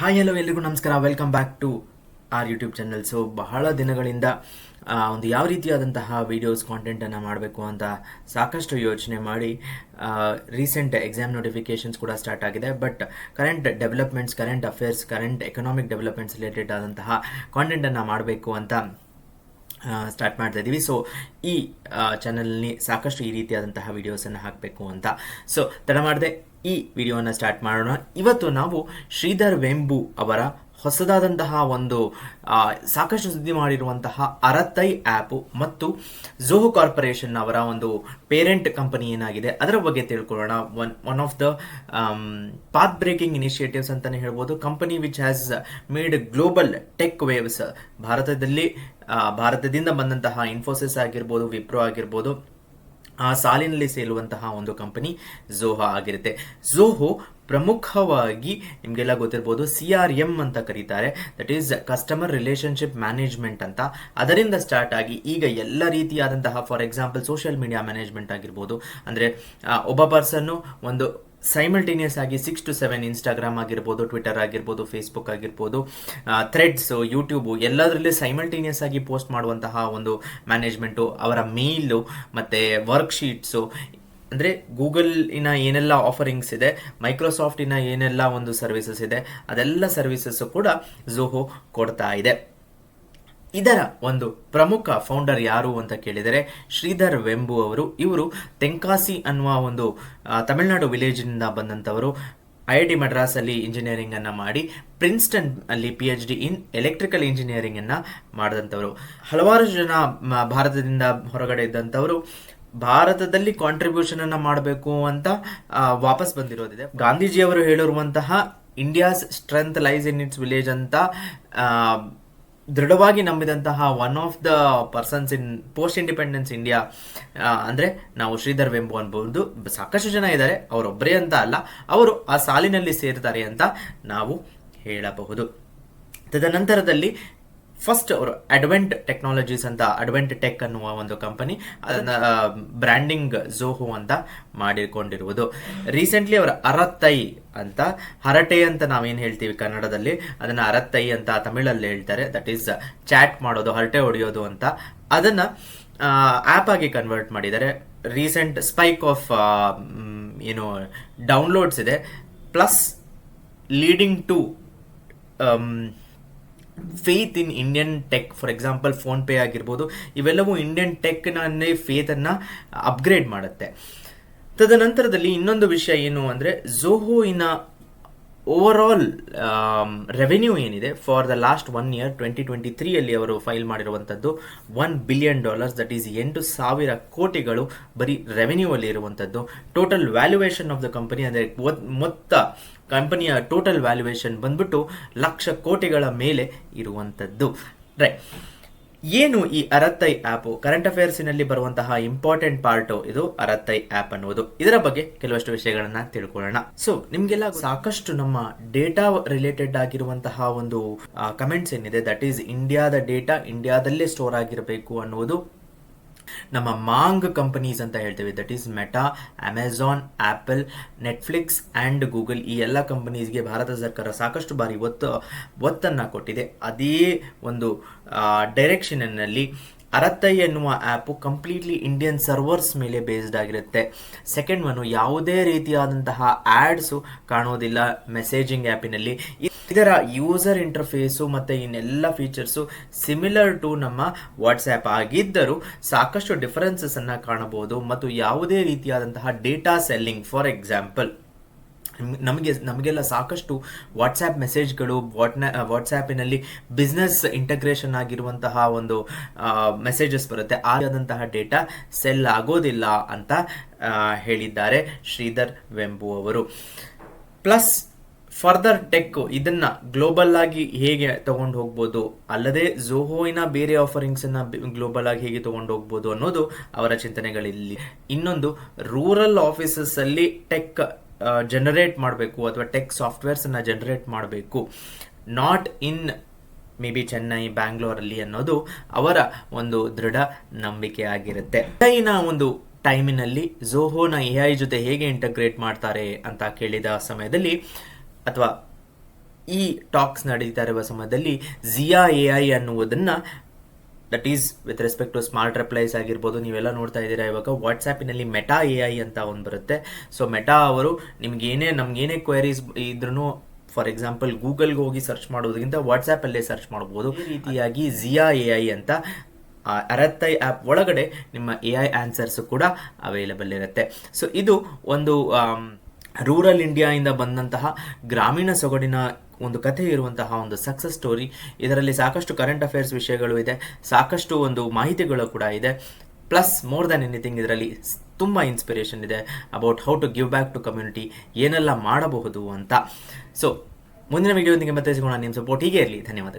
Hi hello ಎಲ್ರಿಗೂ ನಮಸ್ಕಾರ. Welcome back to our YouTube channel so ಬಹಳ ದಿನಗಳಿಂದ ಒಂದು ಯಾವ ರೀತಿಯಾದಂತಹ ವಿಡಿಯೋಸ್ ಕಾಂಟೆಂಟನ್ನು ಮಾಡಬೇಕು ಅಂತ ಸಾಕಷ್ಟು ಯೋಚನೆ ಮಾಡಿ ರೀಸೆಂಟ್ ಎಕ್ಸಾಮ್ ನೋಟಿಫಿಕೇಶನ್ಸ್ ಕೂಡ ಸ್ಟಾರ್ಟ್ ಆಗಿದೆ. But current developments current affairs current economic developments related ಆದಂತಹ ಕಾಂಟೆಂಟನ್ನು ಮಾಡಬೇಕು ಅಂತ ಸ್ಟಾರ್ಟ್ ಮಾಡ್ತಾ ಇದ್ದೀವಿ ಸೊ ಈ ಚಾನಲ್ನಿ ಸಾಕಷ್ಟು ಈ ರೀತಿಯಾದಂತಹ ವೀಡಿಯೋಸನ್ನು ಹಾಕಬೇಕು ಅಂತ. ಸೊ ತಡ ಮಾಡದೆ ಈ ವಿಡಿಯೋನ ಸ್ಟಾರ್ಟ್ ಮಾಡೋಣ. ಇವತ್ತು ನಾವು ಶ್ರೀಧರ್ ವೆಂಬು ಅವರ ಹೊಸದಾದಂತಹ ಒಂದು ಸಾಕಷ್ಟು ಸುದ್ದಿ ಮಾಡಿರುವಂತಹ ಅರತೈ ಆ್ಯಪು ಮತ್ತು ಝೋಹೋ ಕಾರ್ಪೊರೇಷನ್ ಅವರ ಒಂದು ಪೇರೆಂಟ್ ಕಂಪನಿ ಏನಾಗಿದೆ ಅದರ ಬಗ್ಗೆ ತಿಳ್ಕೊಳ್ಳೋಣ. One one of the path breaking initiatives ಅಂತಲೇ ಹೇಳ್ಬೋದು. Company which has made global tech waves ಭಾರತದಲ್ಲಿ ಭಾರತದಿಂದ ಬಂದಂತಹ ಇನ್ಫೋಸಿಸ್ ಆಗಿರ್ಬೋದು ವಿಪ್ರೋ ಆಗಿರ್ಬೋದು ಆ ಸಾಲಿನಲ್ಲಿ ಸೇರುವಂತಹ ಒಂದು ಕಂಪನಿ ಝೋಹೋ ಆಗಿರುತ್ತೆ. ಝೋಹೋ ಪ್ರಮುಖವಾಗಿ ನಿಮಗೆಲ್ಲ ಗೊತ್ತಿರ್ಬೋದು ಸಿ ಆರ್ ಎಂ ಅಂತ ಕರೀತಾರೆ. That is customer relationship management ಅಂತ. ಅದರಿಂದ ಸ್ಟಾರ್ಟ್ ಆಗಿ ಈಗ ಎಲ್ಲ ರೀತಿಯಾದಂತಹ for example social media management ಆಗಿರ್ಬೋದು. ಅಂದರೆ ಒಬ್ಬ ಪರ್ಸನ್ನು ಒಂದು ಸೈಮಲ್ಟೇನಿಯಸ್ ಆಗಿ ಸಿಕ್ಸ್ ಟು ಸೆವೆನ್ ಇನ್ಸ್ಟಾಗ್ರಾಮ್ ಆಗಿರ್ಬೋದು ಟ್ವಿಟರ್ ಆಗಿರ್ಬೋದು ಫೇಸ್ಬುಕ್ ಆಗಿರ್ಬೋದು ಥ್ರೆಡ್ಸ್ ಯೂಟ್ಯೂಬು ಎಲ್ಲದರಲ್ಲಿ ಸೈಮಲ್ಟೇನಿಯಸ್ ಆಗಿ ಪೋಸ್ಟ್ ಮಾಡುವಂತಹ ಒಂದು ಮ್ಯಾನೇಜ್ಮೆಂಟು ಅವರ ಮೇಲು ಮತ್ತು ವರ್ಕ್ಶೀಟ್ಸು ಅಂದರೆ ಗೂಗಲಿನ ಏನೆಲ್ಲ ಆಫರಿಂಗ್ಸ್ ಇದೆ ಮೈಕ್ರೋಸಾಫ್ಟಿನ ಏನೆಲ್ಲ ಒಂದು ಸರ್ವಿಸಸ್ ಇದೆ, ಅದೆಲ್ಲ ಸರ್ವಿಸಸ್ಸು ಕೂಡ ಝೋಹೋ ಕೊಡ್ತಾ ಇದೆ. ಇದರ ಒಂದು ಪ್ರಮುಖ ಫೌಂಡರ್ ಯಾರು ಅಂತ ಕೇಳಿದರೆ ಶ್ರೀಧರ್ ವೆಂಬು ಅವರು. ಇವರು ತೆಂಕಾಸಿ ಅನ್ನುವ ಒಂದು ತಮಿಳುನಾಡು ವಿಲೇಜಿನಿಂದ ಬಂದಂಥವರು. ಐ ಐ ಟಿ ಮಡ್ರಾಸಲ್ಲಿ ಇಂಜಿನಿಯರಿಂಗ್ ಅನ್ನ ಮಾಡಿ ಪ್ರಿನ್ಸ್ಟನ್ ಅಲ್ಲಿ P H D in electrical engineering ಅನ್ನ ಮಾಡಿದಂಥವರು. ಹಲವಾರು ಜನ ಭಾರತದಿಂದ ಹೊರಗಡೆ ಇದ್ದಂಥವರು. ಭಾರತದಲ್ಲಿ ಕಾಂಟ್ರಿಬ್ಯೂಷನ್ ಅನ್ನ ಮಾಡಬೇಕು ಅಂತ ವಾಪಸ್ ಬಂದಿರೋದಿದೆ. ಗಾಂಧೀಜಿಯವರು ಹೇಳಿರುವಂತಹ India's strength lies in its village ಅಂತ ದೃಢವಾಗಿ ನಂಬಿದಂತಹ one of the persons in post independence India ಅಂದರೆ ನಾವು ಶ್ರೀಧರ್ ವೆಂಬು ಅನ್ಬೋದು. ಸಾಕಷ್ಟು ಜನ ಇದ್ದಾರೆ, ಅವರೊಬ್ಬರೇ ಅಂತ ಅಲ್ಲ, ಅವರು ಆ ಸಾಲಿನಲ್ಲಿ ಸೇರ್ತಾರೆ ಅಂತ ನಾವು ಹೇಳಬಹುದು. ತದನಂತರದಲ್ಲಿ ಫಸ್ಟ್ ಅವರು ಅಡ್ವೆಂಟ್ ಟೆಕ್ನಾಲಜೀಸ್ ಅಂತ ಅಡ್ವೆಂಟ್ ಟೆಕ್ ಅನ್ನುವ ಒಂದು ಕಂಪನಿ ಅದನ್ನ ಬ್ರ್ಯಾಂಡಿಂಗ್ ಝೋಹೋ ಅಂತ ಮಾಡಿಕೊಂಡಿರುವುದು. ರೀಸೆಂಟ್ಲಿ ಅವರ ಅರತ್ತೈ ಅಂತ ಹರಟೆ ಅಂತ ನಾವೇನು ಹೇಳ್ತೀವಿ ಕನ್ನಡದಲ್ಲಿ? ಅದನ್ನ ಅರತ್ತೈ ಅಂತ ತಮಿಳಲ್ಲಿ ಹೇಳ್ತಾರೆ. ದಟ್ ಈಸ್ ಚಾಟ್ ಮಾಡೋದು, ಹರಟೆ ಹೊಡೆಯೋದು ಅಂತ. ಅದನ್ನ ಆ್ಯಪ್ ಆಗಿ ಕನ್ವರ್ಟ್ ಮಾಡಿದ್ದಾರೆ. ರೀಸೆಂಟ್ ಸ್ಪೈಕ್ ಆಫ್ ಏನು ಡೌನ್ಲೋಡ್ಸ್ ಇದೆ. Plus leading to faith in Indian tech for example PhonePe ಆಗಿರ್ಬೋದು, ಇವೆಲ್ಲವೂ ಇಂಡಿಯನ್ ಟೆಕ್ನೇ ಫೇತನ್ನು ಅಪ್ಗ್ರೇಡ್ ಮಾಡುತ್ತೆ. ತದನಂತರದಲ್ಲಿ ಇನ್ನೊಂದು ವಿಷಯ ಏನು ಅಂದರೆ ಝೋಹೋಯಿನ ಓವರ್ ಆಲ್ ರೆವೆನ್ಯೂ ಏನಿದೆ for the last one year twenty twenty ತ್ರೀಯಲ್ಲಿ ಅವರು ಫೈಲ್ ಮಾಡಿರುವಂಥದ್ದು one billion dollars that is ಎಂಟು ಸಾವಿರ ಕೋಟಿಗಳು ಬರೀ ರೆವೆನ್ಯೂ ಅಲ್ಲಿ ಇರುವಂಥದ್ದು. Total valuation of the company ಅಂದರೆ ಮೊತ್ತ ಕಂಪನಿಯ ಟೋಟಲ್ ವ್ಯಾಲ್ಯೂಯೇಷನ್ ಬಂದ್ಬಿಟ್ಟು ಲಕ್ಷ ಕೋಟಿಗಳ ಮೇಲೆ ಇರುವಂಥದ್ದು ರೈಟ್ ಏನು ಈ ಅರತ್ತೈ ಆ್ಯಪು ಕರೆಂಟ್ ಅಫೇರ್ಸಿನಲ್ಲಿ ಬರುವಂತಹ ಇಂಪಾರ್ಟೆಂಟ್ ಪಾರ್ಟ್ ಇದು ಅರತ್ತೈ ಆ್ಯಪ್ ಅನ್ನುವುದು. ಇದರ ಬಗ್ಗೆ ಕೆಲವಷ್ಟು ವಿಷಯಗಳನ್ನ ತಿಳ್ಕೊಳ್ಳೋಣ. ಸೊ ನಿಮ್ಗೆಲ್ಲ ಸಾಕಷ್ಟು ನಮ್ಮ ಡೇಟಾ ರಿಲೇಟೆಡ್ ಆಗಿರುವಂತಹ ಒಂದು ಕಮೆಂಟ್ಸ್ ಏನಿದೆ? ದಟ್ ಈಸ್ ಇಂಡಿಯಾದ ಡೇಟಾ ಇಂಡಿಯಾದಲ್ಲೇ ಸ್ಟೋರ್ ಆಗಿರಬೇಕು ಅನ್ನುವುದು ನಮ್ಮ ಮಾಂಗ್ ಕಂಪನೀಸ್ ಅಂತ ಹೇಳ್ತೇವೆ. That is Meta Amazon Apple Netflix and Google ಈ ಎಲ್ಲ ಕಂಪನೀಸ್ಗೆ ಭಾರತ ಸರ್ಕಾರ ಸಾಕಷ್ಟು ಬಾರಿ ಒತ್ತು, ಒತ್ತನ್ನು ಕೊಟ್ಟಿದೆ. ಅದೇ ಒಂದು ಡೈರೆಕ್ಷನ್ನಲ್ಲಿ ಅರತ್ತೈ ಎನ್ನುವ ಆ್ಯಪು ಕಂಪ್ಲೀಟ್ಲಿ ಇಂಡಿಯನ್ ಸರ್ವರ್ಸ್ ಮೇಲೆ ಬೇಸ್ಡ್ ಆಗಿರುತ್ತೆ. ಸೆಕೆಂಡ್ ಒನ್ ಯಾವುದೇ ರೀತಿಯಾದಂತಹ ಆ್ಯಡ್ಸು ಕಾಣೋದಿಲ್ಲ ಮೆಸೇಜಿಂಗ್ ಆ್ಯಪಿನಲ್ಲಿ ಇದರ ಯೂಸರ್ ಇಂಟರ್ಫೇಸು ಮತ್ತು ಇನ್ನೆಲ್ಲ ಫೀಚರ್ಸು ಸಿಮಿಲರ್ ಟು ನಮ್ಮ ವಾಟ್ಸ್ಆ್ಯಪ್ ಆಗಿದ್ದರೂ ಸಾಕಷ್ಟು ಡಿಫರೆನ್ಸಸ್ ಅನ್ನು ಕಾಣಬಹುದು ಮತ್ತು ಯಾವುದೇ ರೀತಿಯಾದಂತಹ ಡೇಟಾ ಸೆಲ್ಲಿಂಗ್ ಫಾರ್ ಎಕ್ಸಾಂಪಲ್ ನಮಗೆ, ನಮಗೆಲ್ಲ ಸಾಕಷ್ಟು ವಾಟ್ಸ್ಆ್ಯಪ್ ಮೆಸೇಜ್ಗಳು ವಾಟ್ನ ವಾಟ್ಸ್ಆ್ಯಪಿನಲ್ಲಿ ಬಿಸ್ನೆಸ್ ಇಂಟಗ್ರೇಷನ್ ಆಗಿರುವಂತಹ ಒಂದು ಮೆಸೇಜಸ್ ಬರುತ್ತೆ. ಆದಂತಹ ಡೇಟಾ ಸೆಲ್ ಆಗೋದಿಲ್ಲ ಅಂತ ಹೇಳಿದ್ದಾರೆ ಶ್ರೀಧರ್ ವೆಂಬು ಅವರು. ಪ್ಲಸ್ ಫರ್ದರ್ ಟೆಕ್ ಇದನ್ನ ಗ್ಲೋಬಲ್ ಆಗಿ ಹೇಗೆ ತಗೊಂಡು ಹೋಗ್ಬೋದು? ಅಲ್ಲದೆ ಝೋಹೋಯಿನ ಬೇರೆ ಆಫರಿಂಗ್ಸ್ ಅನ್ನ ಗ್ಲೋಬಲ್ ಆಗಿ ಹೇಗೆ ತಗೊಂಡು ಹೋಗ್ಬೋದು ಅನ್ನೋದು ಅವರ ಚಿಂತನೆಗಳಲ್ಲಿ. ಇನ್ನೊಂದು ರೂರಲ್ ಆಫೀಸಸ್ ಅಲ್ಲಿ ಟೆಕ್ ಜನರೇಟ್ ಮಾಡಬೇಕು ಅಥವಾ ಟೆಕ್ ಸಾಫ್ಟ್ವೇರ್ಸ್ ಅನ್ನ ಜನರೇಟ್ ಮಾಡಬೇಕು. Not in maybe Chennai ಬ್ಯಾಂಗ್ಳೂರಲ್ಲಿ ಅನ್ನೋದು ಅವರ ಒಂದು ದೃಢ ನಂಬಿಕೆ ಆಗಿರುತ್ತೆ. ಚೈನಾ ಒಂದು ಟೈಮಿನಲ್ಲಿ ಝೋಹೋನ ಎ ಐ ಜೊತೆ ಹೇಗೆ ಇಂಟಗ್ರೇಟ್ ಮಾಡ್ತಾರೆ ಅಂತ ಕೇಳಿದ ಸಮಯದಲ್ಲಿ ಅಥವಾ ಈ ಟಾಕ್ಸ್ ನಡೀತಾ ಇರುವ ಸಮಯದಲ್ಲಿ ಜಿಯಾ ಎ ಐ ಅನ್ನುವುದನ್ನು that is with respect to smart replies ಆಗಿರ್ಬೋದು ನೀವೆಲ್ಲ ನೋಡ್ತಾ ಇದ್ದೀರಾ ಇವಾಗ ವಾಟ್ಸ್ಆ್ಯಪಿನಲ್ಲಿ ಮೆಟಾ ಎ ಐ ಅಂತ ಒಂದು ಬರುತ್ತೆ. ಸೊ ಮೆಟಾ ಅವರು ನಿಮ್ಗೇನೇ ನಮ್ಗೇನೇ ಕ್ವೈರೀಸ್ ಇದ್ರೂ ಫಾರ್ ಎಕ್ಸಾಂಪಲ್ ಗೂಗಲ್ಗೆ ಹೋಗಿ ಸರ್ಚ್ ಮಾಡೋದಕ್ಕಿಂತ ವಾಟ್ಸ್ಆ್ಯಪಲ್ಲೇ ಸರ್ಚ್ ಮಾಡ್ಬೋದು. ಈ ರೀತಿಯಾಗಿ ಜಿಯಾ ಎ ಐ ಅಂತ ಅರತ್ತೈ ಆ್ಯಪ್ ಒಳಗಡೆ ನಿಮ್ಮ ಎ ಐ ಆನ್ಸರ್ಸ್ ಕೂಡ ಅವೈಲಬಲ್ ಇರುತ್ತೆ. ಸೊ ಇದು ಒಂದು ರೂರಲ್ ಇಂಡಿಯಾಯಿಂದ ಬಂದಂತಹ ಗ್ರಾಮೀಣ ಸೊಗಡಿನ ಒಂದು ಕಥೆ ಇರುವಂತಹ ಒಂದು ಸಕ್ಸಸ್ ಸ್ಟೋರಿ ಇದರಲ್ಲಿ ಸಾಕಷ್ಟು ಕರೆಂಟ್ ಅಫೇರ್ಸ್ ವಿಷಯಗಳು ಇದೆ, ಸಾಕಷ್ಟು ಒಂದು ಮಾಹಿತಿಗಳು ಕೂಡ ಇದೆ. ಪ್ಲಸ್ ಮೋರ್ ದನ್ ಎನಿಥಿಂಗ್ ಇದರಲ್ಲಿ ತುಂಬ ಇನ್ಸ್ಪಿರೇಷನ್ ಇದೆ about how to give back to community ಏನೆಲ್ಲ ಮಾಡಬಹುದು ಅಂತ. ಸೊ ಮುಂದಿನ ವಿಡಿಯೋದೊಂದಿಗೆ ಮತ್ತೆ ಸಿಗೋಣ. ನಿಮ್ಮ ಸಪೋರ್ಟ್ ಹೀಗೆ ಇರಲಿ. ಧನ್ಯವಾದಗಳು.